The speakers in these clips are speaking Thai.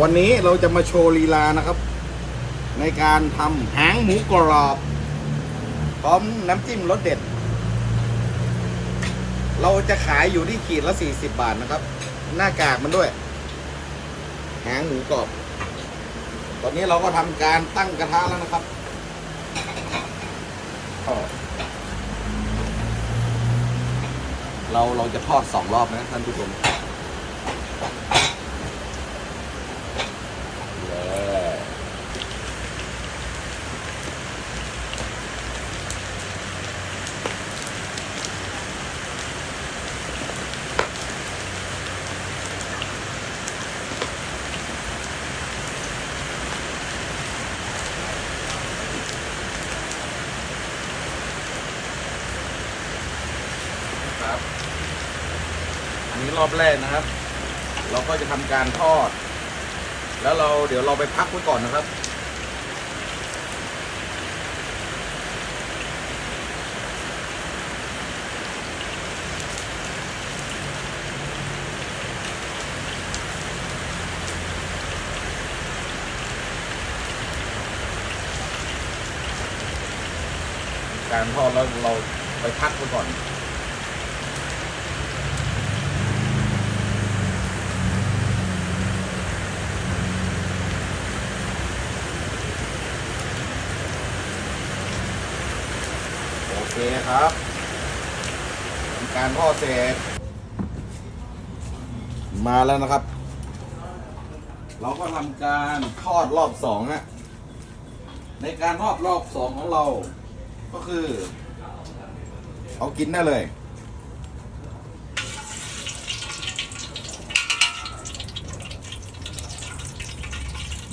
วันนี้เราจะมาโชว์ลีลานะครับ ในการทำหางหมูกรอบ พร้อมน้ำจิ้มรสเด็ด เราจะขายอยู่ที่ขีดละ 40 บาทนะครับ หน้ากากมันด้วย หางหมูกรอบ ตอนนี้เราก็ทำการตั้งกระทะแล้วนะครับเราเราจะทอดสองรอบนะท่านผู้ชม อันนี้รอบแรกนะครับ เราก็จะทำการทอด แล้วเราเดี๋ยวเราไปพักไว้ก่อนนะครับการทอดแล้วเราไปพักไว้ก่อน เคครับทำการทอเสร็จ มาแล้วนะครับ เราก็ทำการทอดรอบสองฮะในการทอดรอบสองของเรา ก็คือ เอากินได้เลย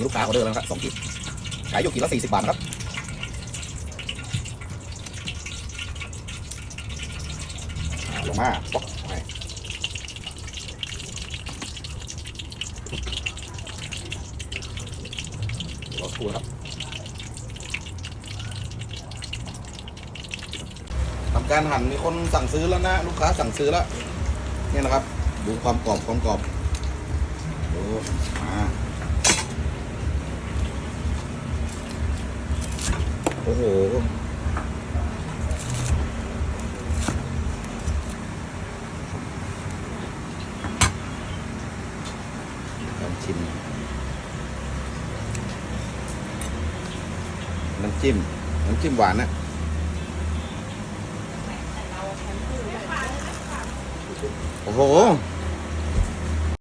ลูกค้าออเดอร์แล้วครับสองขีดขายอยู่ขีดละสี่สิบบาทครับ อ่า ลงมาป๊อกไปรอสู้ครับทำการหั่นมีคนสั่งซื้อแล้วนะลูกค้าสั่งซื้อแล้วเนี่ยนะครับ ดูความกรอบความกรอบดูมาโอ้โห ล องชิม น้ำจิ้ม น้ำจิ้มหวานนะโอ้โห